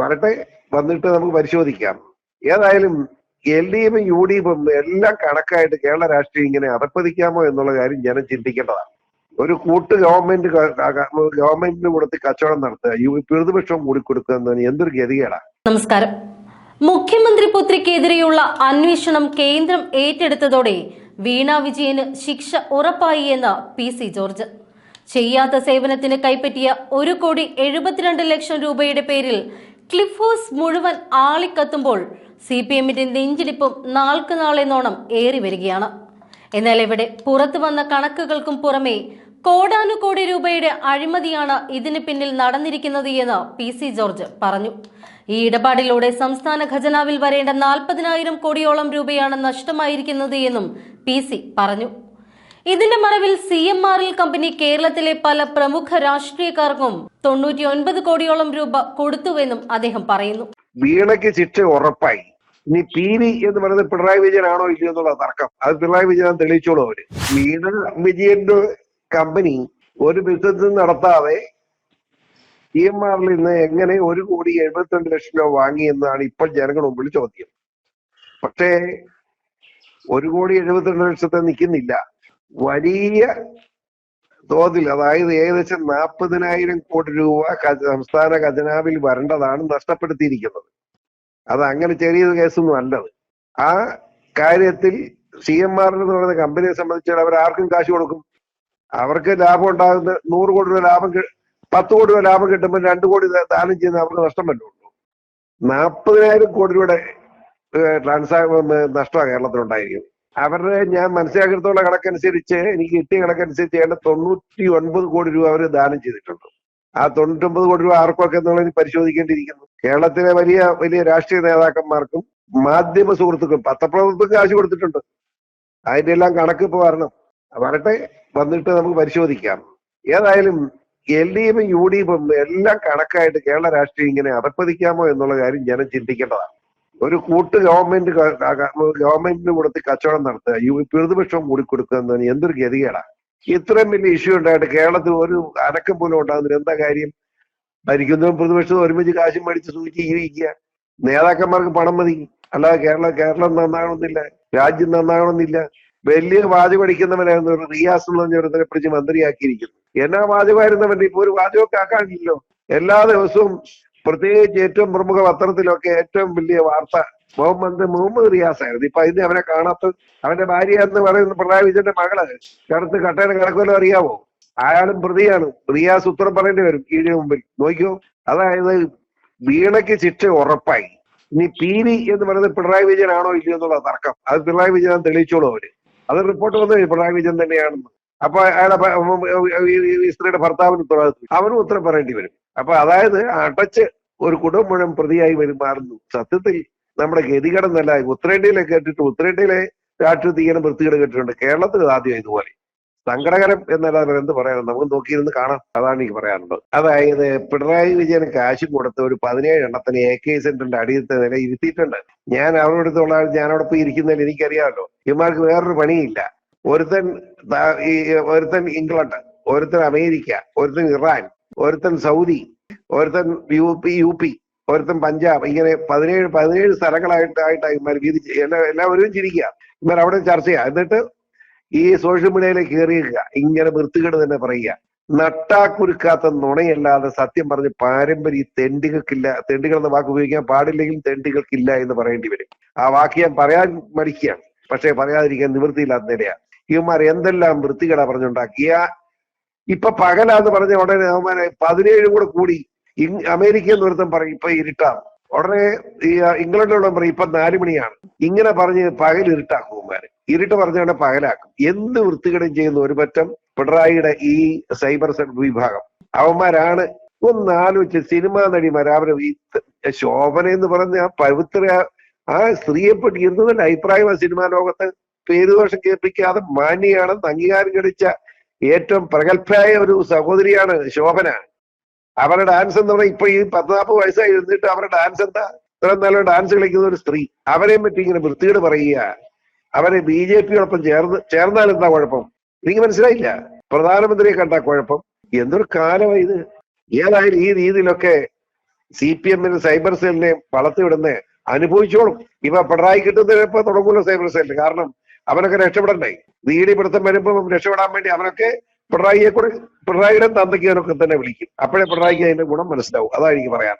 വരട്ടെ വന്നിട്ട് നമുക്ക് പരിശോധിക്കാം. ഏതായാലും എൽ ഡി എഫും യു ഡി എഫും എല്ലാം കണക്കായിട്ട് കേരള രാഷ്ട്രീയം ഇങ്ങനെ അധപ്പതിക്കാമോ എന്നുള്ള കാര്യം ജനം ചിന്തിക്കേണ്ടതാണ്. ഒരു കൂട്ട് ഗവൺമെന്റ് ഗവൺമെന്റിന് കൊടുത്ത് കച്ചവടം നടത്തുക പ്രതിപക്ഷം കൂടി കൊടുക്കുക എന്നതിന് എന്തൊരു ഗതികേടാണ് നമസ്കാരം. മുഖ്യമന്ത്രി പുത്രിക്കെതിരെയുള്ള അന്വേഷണം കേന്ദ്രം ഏറ്റെടുത്തതോടെ വീണ വിജയന് ശിക്ഷ ഉറപ്പായി എന്ന പി സി ജോർജ്. ചെയ്യാത്ത സേവനത്തിന് കൈപ്പറ്റിയ ഒരു കോടി എഴുപത്തിരണ്ട് ലക്ഷം രൂപയുടെ പേരിൽ ക്ലിഫ് ഹൗസ് മുഴുവൻ ആളിക്കത്തുമ്പോൾ സി പി എമ്മിന്റെ നെഞ്ചിടിപ്പും നാൾക്ക് നാളെന്നോണം ഏറി വരികയാണ്. എന്നാൽ ഇവിടെ പുറത്തു വന്ന കണക്കുകൾക്കും പുറമേ കോടാനുകോടി രൂപയുടെ അഴിമതിയാണ് ഇതിന് പിന്നിൽ നടന്നിരിക്കുന്നത് എന്ന് പി സി ജോർജ് പറഞ്ഞു. ഈ ഇടപാടിലൂടെ സംസ്ഥാന ഖജനാവിൽ വരേണ്ട നാൽപ്പതിനായിരം കോടിയോളം രൂപയാണ് നഷ്ടമായിരിക്കുന്നത് എന്നും പി സി പറഞ്ഞു. ഇതിന്റെ മറവിൽ C M R L company കേരളത്തിലെ പല പ്രമുഖ രാഷ്ട്രീയക്കാർക്കും തൊണ്ണൂറ്റി ഒൻപത് കോടിയോളം രൂപ കൊടുത്തുവെന്നും അദ്ദേഹം പറയുന്നു. വീണയ്ക്ക് ശിക്ഷ ഉറപ്പായി. ഇനി പി വി എന്ന് പറയുന്നത് പിണറായി വിജയനാണോ ഇല്ലയോ എന്നുള്ള തർക്കം. അത് പിണറായി വിജയൻ തെളിയിച്ചോളൂ അവർ. വീണ വിജയന്റെ കമ്പനി ഒരു ബിസിനസ് നടത്താതെ സി എം ആറിൽ നിന്ന് എങ്ങനെ ഒരു കോടി എഴുപത്തിരണ്ട് ലക്ഷം രൂപ വാങ്ങി എന്നാണ് ഇപ്പോൾ ജനങ്ങൾ മുമ്പിൽ ചോദ്യം. പക്ഷേ ഒരു കോടി എഴുപത്തിരണ്ട് ലക്ഷത്തെ നിൽക്കുന്നില്ല. വലിയ തോതിൽ അതായത് ഏകദേശം നാൽപ്പതിനായിരം കോടി രൂപ സംസ്ഥാന ഖജനാവിൽ വരേണ്ടതാണ് നഷ്ടപ്പെടുത്തിയിരിക്കുന്നത്. അത് അങ്ങനെ ചെറിയ കേസൊന്നും അല്ലത്. ആ കാര്യത്തിൽ സി എം ആർ എന്ന് പറയുന്ന കമ്പനിയെ സംബന്ധിച്ചാൽ അവർ ആർക്കും കാശ് കൊടുക്കും. അവർക്ക് ലാഭം ഉണ്ടാകുന്ന നൂറ് കോടി രൂപ ലാഭം പത്ത് കോടി രൂപ ലാഭം കിട്ടുമ്പോൾ രണ്ട് കോടി ദാനം ചെയ്യുന്ന അവർക്ക് നഷ്ടം വല്ലതും ഉള്ളൂ നാൽപ്പതിനായിരം കോടി രൂപയുടെ ട്രാൻസാ നഷ്ടമാണ് കേരളത്തിലുണ്ടായിരിക്കും അവരുടെ ഞാൻ മനസ്സിലാക്കിയിട്ടുള്ള കണക്കനുസരിച്ച് എനിക്ക് കിട്ടിയ കണക്കനുസരിച്ച് ഏതാണ്ട് തൊണ്ണൂറ്റി ഒൻപത് കോടി രൂപ അവർ ദാനം ചെയ്തിട്ടുണ്ട്. ആ തൊണ്ണൂറ്റൊമ്പത് കോടി രൂപ ആർക്കൊക്കെ എന്നുള്ളത് പരിശോധിക്കേണ്ടിയിരിക്കുന്നു. കേരളത്തിലെ വലിയ വലിയ രാഷ്ട്രീയ നേതാക്കന്മാർക്കും മാധ്യമ സുഹൃത്തുക്കളും പത്രപ്രവർത്തകർക്ക് കാശ് കൊടുത്തിട്ടുണ്ട്. അതിന്റെ എല്ലാം കണക്ക് ഇപ്പൊ വരണം. വരട്ടെ വന്നിട്ട് നമുക്ക് പരിശോധിക്കാം. ഏതായാലും എൽ ഡി എഫും യു ഡി എഫും എല്ലാം കണക്കായിട്ട് കേരള രാഷ്ട്രീയം ഇങ്ങനെ അധപ്പതിക്കാമോ എന്നുള്ള കാര്യം ജനം ചിന്തിക്കേണ്ടതാണ്. ഒരു കൂട്ട് ഗവൺമെന്റ് ഗവൺമെന്റിന് കൊടുത്ത് കച്ചവടം നടത്തുക ഈ പ്രതിപക്ഷം കൂടി കൊടുക്കുക എന്നതിന് എന്തൊരു ഗതികേടാ. ഇത്രയും വലിയ ഇഷ്യൂ ഉണ്ടായിട്ട് കേരളത്തിൽ ഒരു അനക്കം പോലും ഉണ്ടാകുന്നില്ല. എന്താ കാര്യം? ഭരിക്കുന്നതും പ്രതിപക്ഷവും ഒരുമിച്ച് കാശും മേടിച്ച് സൂചിച്ച് ജീവിക്കുക. നേതാക്കന്മാർക്ക് പണം മതി. അല്ലാതെ കേരള കേരളം നന്നാകണമെന്നില്ല. രാജ്യം നന്നാകണമെന്നില്ല. വലിയ വാചകം അടിക്കുന്നവനായിരുന്നു ഒരു റിയാസ് എന്ന് പറഞ്ഞ ഒരു പിടിച്ച് മന്ത്രിയാക്കിയിരിക്കുന്നു എന്നാ വാചകമായിരുന്നവന്റെ ഇപ്പൊ ഒരു വാചകമൊക്കെ ആക്കാനില്ലല്ലോ. എല്ലാ ദിവസവും പ്രത്യേകിച്ച് ഏറ്റവും പ്രമുഖ പത്രത്തിലൊക്കെ ഏറ്റവും വലിയ വാർത്ത മുഹമ്മദ് മുഹമ്മദ് റിയാസ് ആയിരുന്നു ഇപ്പൊ അതിന് അവനെ കാണാത്ത അവന്റെ ഭാര്യ എന്ന് പറയുന്ന പിണറായി വിജയന്റെ മകൾ കറുത്ത് കട്ടയുടെ കിടക്കുമല്ലോ അറിയാവോ? അയാളും പ്രതിയാണ്. റിയാസ് ഉത്തരം പറയേണ്ടി വരും കീഴിന് മുമ്പിൽ. നോക്കിയോ അതായത് വീണയ്ക്ക് ശിക്ഷ ഉറപ്പായി. ഇനി പി വി എന്ന് പറയുന്നത് പിണറായി ആണോ ഇല്ലയോ എന്നുള്ള തർക്കം. അത് പിണറായി വിജയൻ തെളിയിച്ചോളൂ അവർ. അത് റിപ്പോർട്ട് വന്നു പിണറായി വിജയൻ തന്നെയാണെന്ന്. അപ്പൊ അയാളെ ഈ സ്ത്രീയുടെ ഭർത്താവിന് ഉത്തരവാദിത്വം. അവനും ഉത്തരം പറയേണ്ടി വരും. അപ്പൊ അതായത് അടച്ച് ഒരു കുടുംബം മുഴുവൻ പ്രതിയായി വരും മാറുന്നു. സത്യത്തിൽ നമ്മുടെ ഗതികടന്നല്ല ഉത്തരേന്ത്യയിലെ കേട്ടിട്ട് ഉത്തരേന്ത്യയിലെ രാഷ്ട്രീയത്തിൽ ഇങ്ങനെ വൃത്തികേട് കേട്ടിട്ടുണ്ട്. കേരളത്തിൽ ആദ്യം ഇതുപോലെ. സങ്കടകരം എന്നല്ലാതെ എന്ത് പറയാനും നമുക്ക് നോക്കിയിരുന്ന് കാണാം. അതാണ് എനിക്ക് പറയാനുള്ളത്. അതായത് പിണറായി വിജയൻ കാശ് കൊടുത്ത ഒരു പതിനേഴ് എണ്ണത്തിന് എ കെ സെന്ററിന്റെ അടിയത്തെ നില ഇരുത്തിയിട്ടുണ്ട്. ഞാൻ അവരുടെ അടുത്തുള്ള ഞാൻ അവിടെ പോയി ഇരിക്കുന്നതിൽ എനിക്കറിയാമല്ലോ. ഇമാർക്ക് വേറൊരു പണിയില്ല. ഒരുത്തൻ ഈ ഒരുത്തൻ ഇംഗ്ലണ്ട് ഒരുത്തൻ അമേരിക്ക ഒരുത്തൻ ഇറാൻ ഒരുത്തൻ സൗദി ഒരുത്തൻ യു പി യു പി ഒരുത്തൻ പഞ്ചാബ് ഇങ്ങനെ പതിനേഴ് പതിനേഴ് സ്ഥലങ്ങളായിട്ട് ആയിട്ടാണ് ഇവന്മാർ വീതിച്ച് എല്ലാ എല്ലാവരും ചിരിക്കുക ഇവർ അവിടെ ചർച്ച ചെയ്യുക എന്നിട്ട് ഈ സോഷ്യൽ മീഡിയയിലേക്ക് കയറിയിരിക്കുക ഇങ്ങനെ വൃത്തികേട് തന്നെ പറയുക. നട്ടാക്കുരുക്കാത്ത നുണയല്ലാതെ സത്യം പറഞ്ഞ് പാരമ്പര്യ തെണ്ടികൾക്കില്ല തെണ്ടികൾ എന്ന വാക്ക് ഉപയോഗിക്കാൻ പാടില്ലെങ്കിലും തെണ്ടികൾക്കില്ല എന്ന് പറയേണ്ടി വരും. ആ വാക്ക് ഞാൻ പറയാൻ മടിക്കുകയാണ്. പക്ഷേ പറയാതിരിക്കാൻ നിവൃത്തിയില്ലാത്ത നിലയാണ് ഇവന്മാർ എന്തെല്ലാം വൃത്തികേടാ പറഞ്ഞുണ്ടാക്കിയ? ഇപ്പൊ പകലാന്ന് പറഞ്ഞ ഉടനെ അവന്മാരെ പതിനേഴും കൂടെ കൂടി അമേരിക്ക എന്ന് ഒരുത്തൻ പറയും ഇപ്പൊ ഇരുട്ടാണ്. ഉടനെ ഈ ഇംഗ്ലണ്ടിലുള്ള പറയും ഇപ്പൊ നാല് മണിയാണ്. ഇങ്ങനെ പറഞ്ഞ് പകൽ ഇരുട്ടാക്കും അവന്മാര്. ഇരുട്ട് പറഞ്ഞാണ് പകലാക്കും. എന്ത് വൃത്തികേടും ചെയ്യുന്ന ഒരു പറ്റം പിണറായിയുടെ ഈ സൈബർ സെൽ വിഭാഗം. അവന്മാരാണ് ഒന്ന് ആലോചിച്ച് സിനിമാ നടിമാർ അവരെ ഈ ശോഭന എന്ന് പറഞ്ഞ ആ പവിത്ര ആ സ്ത്രീയെ പറ്റി നല്ല അഭിപ്രായം ആ സിനിമാ ലോകത്ത് പേരുദോഷം കേൾപ്പിക്കാതെ മാന്യയാണെന്ന് അംഗീകാരം കഴിച്ച ഏറ്റവും പ്രഗത്ഭയായ ഒരു സഹോദരിയാണ് ശോഭന. അവരുടെ ഡാൻസ് എന്ന് പറഞ്ഞാൽ ഇപ്പൊ ഈ പത്നാപ്പത് വയസ്സായി ഇരുന്നിട്ട് അവരുടെ ഡാൻസ് എന്താ? ഇത്ര നല്ല ഡാൻസ് കളിക്കുന്ന ഒരു സ്ത്രീ. അവരെയും പറ്റി ഇങ്ങനെ വൃത്തികേട് പറയുക. അവരെ ബി ജെ പിയോടൊപ്പം ചേർന്ന് ചേർന്നാൽ എന്താ കുഴപ്പം? എനിക്ക് മനസ്സിലായില്ല. പ്രധാനമന്ത്രിയെ കണ്ട കുഴപ്പം? എന്തൊരു കാലമാണ് ഇത്? ഏതായാലും ഈ രീതിയിലൊക്കെ സി പി എമ്മിന് സൈബർ സെല്ലിനെ വളർത്തിവിടുന്ന അനുഭവിച്ചോളും. ഇവ പിണറായി കിട്ടുന്നതിനെ തുടങ്ങൂല സൈബർ സെല്ല്. കാരണം അവനൊക്കെ രക്ഷപ്പെടണ്ടേ? നീടി പിടുത്തം വരുമ്പോ രക്ഷപ്പെടാൻ വേണ്ടി അവനൊക്കെ പിണറായിയെ കൂടെ പിണറായിയുടെ തന്തയ്ക്ക് അവനൊക്കെ തന്നെ വിളിക്കും. അപ്പോഴേ പിണറായിക്ക് അതിന്റെ ഗുണം മനസ്സിലാവും. അതാ എനിക്ക് പറയാൻ